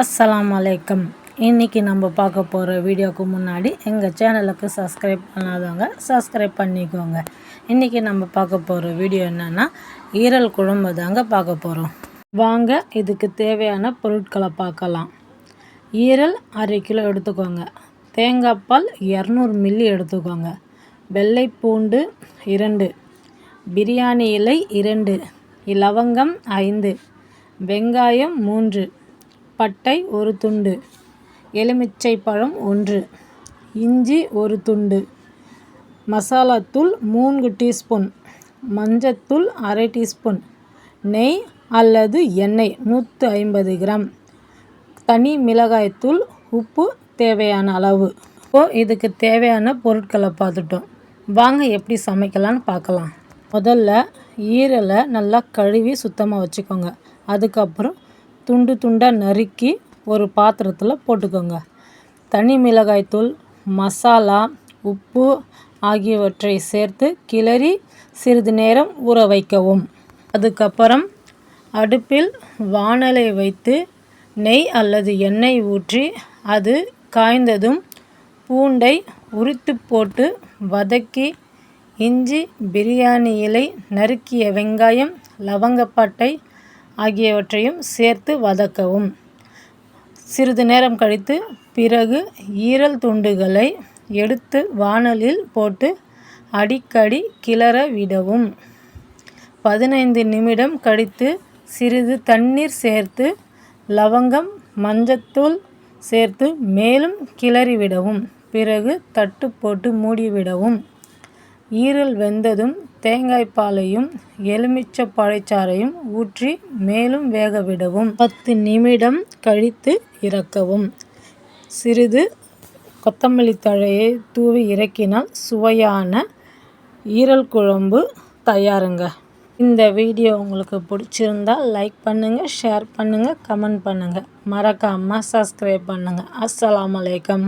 அஸ்லாம் வலைக்கம் இன்றைக்கி நம்ம பார்க்க போகிற வீடியோவுக்கு முன்னாடி எங்கள் சேனலுக்கு சப்ஸ்கிரைப் பண்ணாதவங்க சப்ஸ்கிரைப் பண்ணிக்கோங்க. இன்றைக்கி நம்ம பார்க்க போகிற வீடியோ என்னென்னா ஈரல் குழம்பு தாங்க பார்க்க போகிறோம் வாங்க இதுக்கு தேவையான பொருட்களை பார்க்கலாம். ஈரல் அரை கிலோ எடுத்துக்கோங்க. தேங்காய் பால் இரநூறு மில்லி எடுத்துக்கோங்க. வெள்ளை பூண்டு இரண்டு. பிரியாணி இலை இரண்டு. லவங்கம் ஐந்து. வெங்காயம் மூன்று. பட்டை ஒரு துண்டு எலுமிச்சை பழம் ஒன்று இஞ்சி ஒரு துண்டு மசாலாத்தூள் மூன்று டீஸ்பூன் மஞ்சத்தூள் அரை டீஸ்பூன் நெய் அல்லது எண்ணெய் நூற்றி ஐம்பது கிராம் தனி மிளகாய்த்தூள் உப்பு தேவையான அளவு. இப்போது இதுக்கு தேவையான பொருட்களை பார்த்துட்டோம். வாங்க எப்படி சமைக்கலான்னு பார்க்கலாம். முதல்ல ஈரலை நல்லா கழுவி சுத்தமாக வச்சுக்கோங்க. அதுக்கப்புறம் துண்டு துண்டாக நறுக்கி ஒரு பாத்திரத்தில் போட்டுக்கோங்க. தனி மிளகாய்த்தூள் மசாலா உப்பு ஆகியவற்றை சேர்த்து கிளறி சிறிது நேரம் ஊற வைக்கவும். அதுக்கப்புறம் அடுப்பில் வானலை வைத்து நெய் அல்லது எண்ணெய் ஊற்றி அது காய்ந்ததும் பூண்டை உரித்து போட்டு வதக்கி இஞ்சி பிரியாணி இலை நறுக்கிய வெங்காயம் லவங்கப்பட்டை ஆகியவற்றையும் சேர்த்து வதக்கவும். சிறிது நேரம் கழித்து பிறகு ஈரல் துண்டுகளை எடுத்து வானலில் போட்டு அடிக்கடி கிளற விடவும். பதினைந்து நிமிடம் கழித்து சிறிது தண்ணீர் சேர்த்து லவங்கம் மஞ்சத்தூள் சேர்த்து மேலும் கிளறிவிடவும். பிறகு தட்டு போட்டு மூடிவிடவும். ஈரல் வெந்ததும் தேங்காய் பாலையும் எலுமிச்சை பழச்சாறையும் ஊற்றி மேலும் வேக விடவும். பத்து நிமிடம் கழித்து இறக்கவும். சிறிது கொத்தமல்லி தழையை தூவி இறக்கினால் சுவையான ஈரல் குழம்பு தயாருங்க. இந்த வீடியோ உங்களுக்கு பிடிச்சிருந்தால் லைக் பண்ணுங்கள் ஷேர் பண்ணுங்கள் கமெண்ட் பண்ணுங்கள் மறக்காமல் சப்ஸ்கிரைப் பண்ணுங்கள் அஸ்ஸலாம் அலைக்கம்.